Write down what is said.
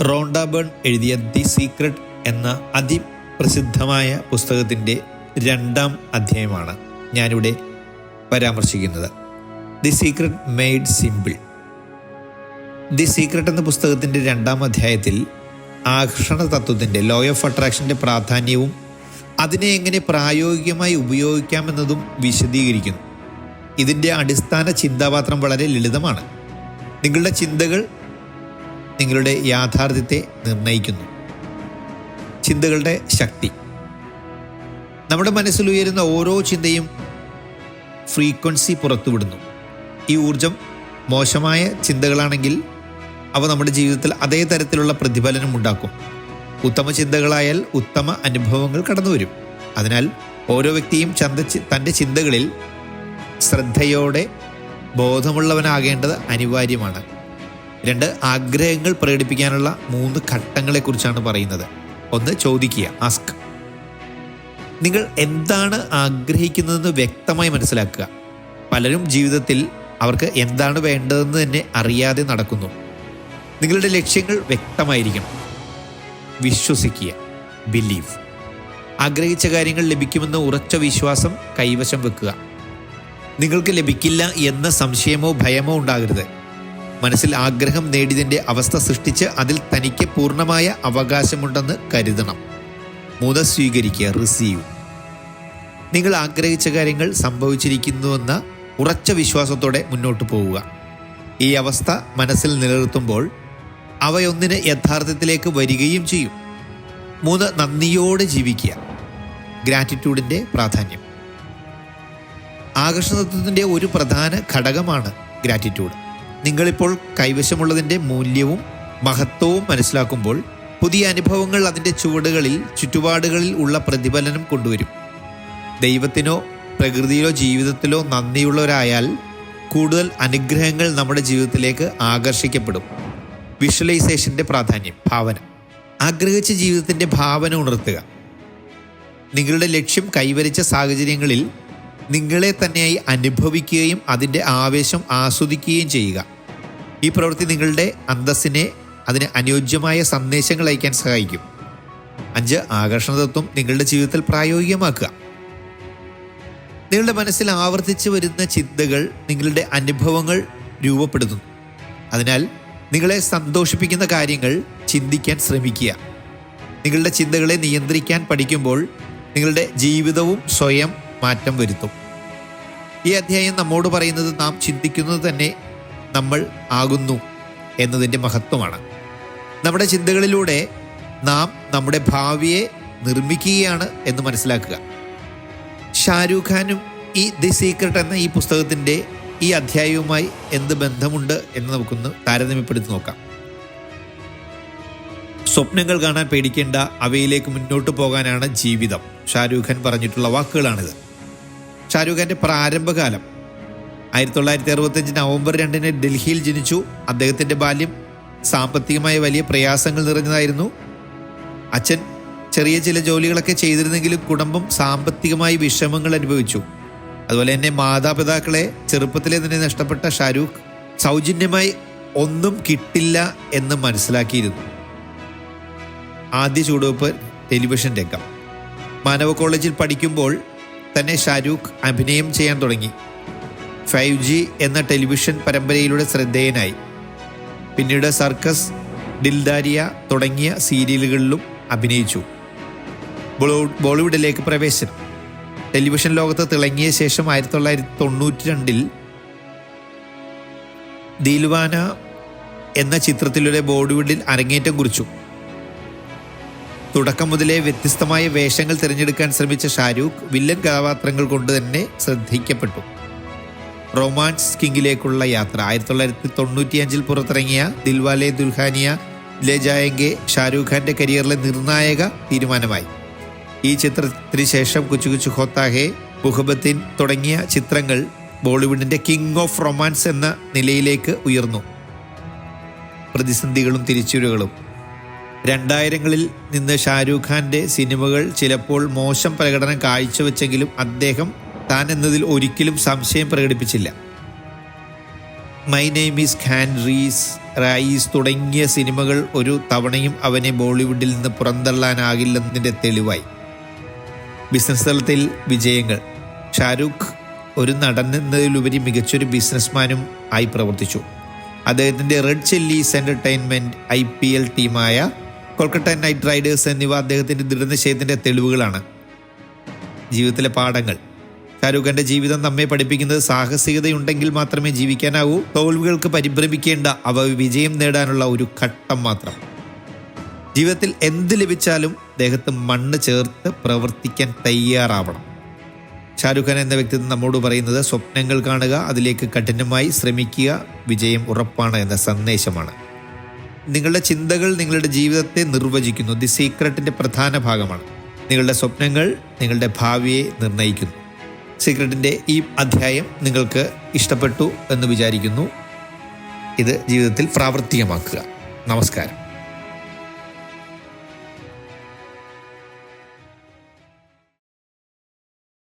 Rhonda Byrne എഴുതിയ the Secret എന്ന അതിപ്രസിദ്ധമായ പുസ്തകത്തിന്റെ രണ്ടാം അധ്യായമാണ് ഞാനിവിടെ പരാമർശിക്കുന്നത്. The Secret made simple. The Secret എന്ന പുസ്തകത്തിന്റെ രണ്ടാം അധ്യായത്തിൽ ആകർഷണ തത്വത്തിന്റെ ലോ ഓഫ് അട്രാക്ഷന്റെ പ്രാധാന്യവും അതിനെ എങ്ങനെ പ്രായോഗികമായി ഉപയോഗിക്കാമെന്നതും വിശദീകരിക്കുന്നു. ഇതിന്റെ അടിസ്ഥാന ചിന്താപാത്രം വളരെ ലളിതമാണ്. നിങ്ങളുടെ ചിന്തകൾ നിങ്ങളുടെ യാഥാർത്ഥ്യത്തെ നിർണയിക്കുന്നു. ചിന്തകളുടെ ശക്തി. നമ്മുടെ മനസ്സിൽ ഉയരുന്ന ഓരോ ചിന്തയും ഫ്രീക്വൻസി പുറത്തുവിടുന്നു. ഈ ഊർജം മോശമായ ചിന്തകളാണെങ്കിൽ അവ നമ്മുടെ ജീവിതത്തിൽ അതേ തരത്തിലുള്ള പ്രതിഫലനം ഉണ്ടാക്കും. ഉത്തമ ചിന്തകളായാൽ ഉത്തമ അനുഭവങ്ങൾ കടന്നുവരും. അതിനാൽ ഓരോ വ്യക്തിയും ചന്ത തന്റെ ചിന്തകളിൽ ശ്രദ്ധയോടെ ബോധമുള്ളവനാകേണ്ടത് അനിവാര്യമാണ്. രണ്ട് ആഗ്രഹങ്ങൾ പ്രകടിപ്പിക്കാനുള്ള മൂന്ന് ഘട്ടങ്ങളെക്കുറിച്ചാണ് പറയുന്നത്. ഒന്ന് ചോദിക്കുക ആസ്ക് നിങ്ങൾ എന്താണ് ആഗ്രഹിക്കുന്നതെന്ന് വ്യക്തമായി മനസ്സിലാക്കുക. പലരും ജീവിതത്തിൽ അവർക്ക് എന്താണ് വേണ്ടതെന്ന് തന്നെ അറിയാതെ നടക്കുന്നു. നിങ്ങളുടെ ലക്ഷ്യങ്ങൾ വ്യക്തമായിരിക്കണം. വിശ്വസിക്കുക ബിലീവ് ആഗ്രഹിച്ച കാര്യങ്ങൾ ലഭിക്കുമെന്ന ഉറച്ച വിശ്വാസം കൈവശം വെക്കുക. നിങ്ങൾക്ക് ലഭിക്കില്ല എന്ന സംശയമോ ഭയമോ ഉണ്ടാകരുത്. മനസ്സിൽ ആഗ്രഹം നേടിയതിന്റെ അവസ്ഥ സൃഷ്ടിച്ച് അതിൽ തനിക്ക് പൂർണമായ അവകാശമുണ്ടെന്ന് കരുതണം. മൂന്ന് സ്വീകരിക്കുക റിസീവ് നിങ്ങൾ ആഗ്രഹിച്ച കാര്യങ്ങൾ സംഭവിച്ചിരിക്കുന്നുവെന്ന ഉറച്ച വിശ്വാസത്തോടെ മുന്നോട്ട് പോവുക. ഈ അവസ്ഥ മനസ്സിൽ നിലനിർത്തുമ്പോൾ അവയൊന്നിന് യഥാർത്ഥത്തിലേക്ക് വരികയും ചെയ്യും. മൂന്ന് നന്ദിയോടെ ജീവിക്കുക. ഗ്രാറ്റിറ്റ്യൂഡിന്റെ പ്രാധാന്യം. ആകർഷണത്വത്തിന്റെ ഒരു പ്രധാന ഘടകമാണ് ഗ്രാറ്റിറ്റ്യൂഡ് നിങ്ങളിപ്പോൾ കൈവശമുള്ളതിന്റെ മൂല്യവും മഹത്വവും മനസ്സിലാക്കുമ്പോൾ പുതിയ അനുഭവങ്ങൾ അതിന്റെ ചുവടുകളിൽ ചുറ്റുപാടുകളിൽ ഉള്ള പ്രതിഫലനം കൊണ്ടുവരും. ദൈവത്തിനോ പ്രകൃതിയിലോ ജീവിതത്തിലോ നന്ദിയുള്ളവരായാൽ കൂടുതൽ അനുഗ്രഹങ്ങൾ നമ്മുടെ ജീവിതത്തിലേക്ക് ആകർഷിക്കപ്പെടും. വിഷ്വലൈസേഷന്റെ പ്രാധാന്യം ഭാവന. ആഗ്രഹിച്ച ജീവിതത്തിന്റെ ഭാവന ഉണർത്തുക. നിങ്ങളുടെ ലക്ഷ്യം കൈവരിച്ച സാഹചര്യങ്ങളിൽ നിങ്ങളെ തന്നെയായി അനുഭവിക്കുകയും അതിന്റെ ആവേശം ആസ്വദിക്കുകയും ചെയ്യുക. ഈ പ്രവൃത്തി നിങ്ങളുടെ അന്തസ്സിനെ അതിന് അനുയോജ്യമായ സന്ദേശങ്ങൾ അയക്കാൻ സഹായിക്കും. അഞ്ച് ആകർഷണ തത്വം നിങ്ങളുടെ ജീവിതത്തിൽ പ്രായോഗികമാക്കുക. നിങ്ങളുടെ മനസ്സിൽ ആവർത്തിച്ചു വരുന്ന ചിന്തകൾ നിങ്ങളുടെ അനുഭവങ്ങൾ രൂപപ്പെടുത്തുന്നു. അതിനാൽ നിങ്ങളെ സന്തോഷിപ്പിക്കുന്ന കാര്യങ്ങൾ ചിന്തിക്കാൻ ശ്രമിക്കുക. നിങ്ങളുടെ ചിന്തകളെ നിയന്ത്രിക്കാൻ പഠിക്കുമ്പോൾ നിങ്ങളുടെ ജീവിതവും സ്വയം മാറ്റം വരുത്തും. ഈ അധ്യായം നമ്മോട് പറയുന്നത് നാം ചിന്തിക്കുന്നത് തന്നെ നമ്മൾ ആകുന്നു എന്നതിന്റെ മഹത്വമാണ്. നമ്മുടെ ചിന്തകളിലൂടെ നാം നമ്മുടെ ഭാവിയെ നിർമ്മിക്കുകയാണ് എന്ന് മനസ്സിലാക്കുക. ഷാരൂഖ് ഖാനും ഈ ദി സീക്രട്ട് എന്ന ഈ പുസ്തകത്തിന്റെ ഈ അധ്യായവുമായി എന്ത് ബന്ധമുണ്ട് എന്ന് നമുക്കൊന്ന് താരതമ്യപ്പെടുത്തി നോക്കാം. സ്വപ്നങ്ങൾ കാണാൻ പേടിക്കേണ്ട അവയിലേക്ക് മുന്നോട്ട് പോകാനാണ് ജീവിതം. ഷാരൂഖ് ഖാൻ പറഞ്ഞിട്ടുള്ള വാക്കുകളാണിത്. ഷാരൂഖ് ഖാന്റെ പ്രാരംഭകാലം ആയിരത്തി തൊള്ളായിരത്തി അറുപത്തഞ്ച് നവംബർ രണ്ടിന് ഡൽഹിയിൽ ജനിച്ചു. അദ്ദേഹത്തിന്റെ ബാല്യം സാമ്പത്തികമായ വലിയ പ്രയാസങ്ങൾ നിറഞ്ഞതായിരുന്നു. അച്ഛൻ ചെറിയ ചില ജോലികളൊക്കെ ചെയ്തിരുന്നെങ്കിലും കുടുംബം സാമ്പത്തികമായി വിഷമങ്ങൾ അനുഭവിച്ചു. അതുപോലെ തന്നെ മാതാപിതാക്കളെ ചെറുപ്പത്തിലെ തന്നെ നഷ്ടപ്പെട്ട ഷാരൂഖ് സൗജന്യമായി ഒന്നും കിട്ടില്ല എന്ന് മനസ്സിലാക്കിയിരുന്നു. ആദ്യ ചുവടുവെപ്പ് ടെലിവിഷൻ രംഗം. മാനവ കോളേജിൽ പഠിക്കുമ്പോൾ തന്നെ ഷാരൂഖ് അഭിനയം ചെയ്യാൻ തുടങ്ങി. ഫൈവ് ജി എന്ന ടെലിവിഷൻ പരമ്പരയിലൂടെ ശ്രദ്ധേയനായി. പിന്നീട് സർക്കസ് ഡിൽദാരിയ തുടങ്ങിയ സീരിയലുകളിലും അഭിനയിച്ചു. ബോളിവുഡ് ബോളിവുഡിലേക്ക് പ്രവേശനം. ടെലിവിഷൻ ലോകത്ത് തിളങ്ങിയ ശേഷം ആയിരത്തി തൊള്ളായിരത്തി തൊണ്ണൂറ്റി രണ്ടിൽ ദീൽവാന എന്ന ചിത്രത്തിലൂടെ ബോളിവുഡിൽ അരങ്ങേറ്റം കുറിച്ചു. തുടക്കം മുതലേ വ്യത്യസ്തമായ വേഷങ്ങൾ തിരഞ്ഞെടുക്കാൻ ശ്രമിച്ച ഷാരൂഖ് വില്ലൻ കഥാപാത്രങ്ങൾ കൊണ്ട് തന്നെ ശ്രദ്ധിക്കപ്പെട്ടു. റൊമാൻസ് കിങ്ങിലേക്കുള്ള യാത്ര. ആയിരത്തി തൊള്ളായിരത്തി തൊണ്ണൂറ്റിയഞ്ചിൽ പുറത്തിറങ്ങിയ ദിൽവാലെ ദുൽഹാനിയ ലെ ജായങ്കെ ഷാരൂഖ് ഖാന്റെ കരിയറിലെ നിർണായക തീരുമാനമായി. ഈ ചിത്രത്തിന് ശേഷം കുച്ചു കുച്ചു ഹോത്താഹെ മുഹബത്തിൻ തുടങ്ങിയ ചിത്രങ്ങൾ ബോളിവുഡിന്റെ കിങ് ഓഫ് റൊമാൻസ് എന്ന നിലയിലേക്ക് ഉയർന്നു. പ്രതിസന്ധികളും തിരിച്ചുവരുകളും രണ്ടായിരങ്ങളിൽ നിന്ന് ഷാരൂഖ് ഖാന്റെ സിനിമകൾ ചിലപ്പോൾ മോശം പ്രകടനം കാഴ്ചവെച്ചെങ്കിലും അദ്ദേഹം താൻ എന്നതിൽ ഒരിക്കലും സംശയം പ്രകടിപ്പിച്ചില്ല. മൈ നെയിം ഈസ് ഖാൻ റീസ് റൈസ് തുടങ്ങിയ സിനിമകൾ ഒരു തവണയും അവനെ ബോളിവുഡിൽ നിന്ന് പുറന്തള്ളാനാകില്ലെന്നതിന്റെ തെളിവായി. ബിസിനസ് തലത്തിൽ വിജയങ്ങൾ. ഷാരൂഖ് ഒരു നടൻ എന്നതിലുപരി മികച്ചൊരു ബിസിനസ്മാനും ആയി പ്രവർത്തിച്ചു. അദ്ദേഹത്തിന്റെ Red Chillies Entertainment I P L ടീമായ കൊൽക്കത്ത നൈറ്റ് റൈഡേഴ്സ് എന്നിവ അദ്ദേഹത്തിന്റെ ദൃഢനിശ്ചയത്തിന്റെ തെളിവുകളാണ്. ജീവിതത്തിലെ പാഠങ്ങൾ. ഷാരൂഖ് ജീവിതം നമ്മെ പഠിപ്പിക്കുന്നത് സാഹസികതയുണ്ടെങ്കിൽ മാത്രമേ ജീവിക്കാനാവൂ. തോൽവികൾക്ക് പരിഭ്രമിക്കേണ്ട അവ വിജയം നേടാനുള്ള ഒരു ഘട്ടം മാത്രം. ജീവിതത്തിൽ എന്ത് ലഭിച്ചാലും ദേഹത്ത് മണ്ണ് ചേർത്ത് പ്രവർത്തിക്കാൻ തയ്യാറാവണം. ഷാരൂഖ് ഖാൻ എന്ന വ്യക്തി നമ്മോട് പറയുന്നത് സ്വപ്നങ്ങൾ കാണുക അതിലേക്ക് കഠിനമായി ശ്രമിക്കുക വിജയം ഉറപ്പാണ് എന്ന സന്ദേശമാണ്. നിങ്ങളുടെ ചിന്തകൾ നിങ്ങളുടെ ജീവിതത്തെ നിർവചിക്കുന്നു ദി സീക്രട്ടിന്റെ പ്രധാന ഭാഗമാണ്. നിങ്ങളുടെ സ്വപ്നങ്ങൾ നിങ്ങളുടെ ഭാവിയെ നിർണയിക്കുന്നു സീക്രട്ടിന്റെ ഈ അധ്യായം നിങ്ങൾക്ക് ഇഷ്ടപ്പെട്ടു എന്ന് വിചാരിക്കുന്നു. ഇത് ജീവിതത്തിൽ പ്രാവർത്തികമാക്കുക. നമസ്കാരം.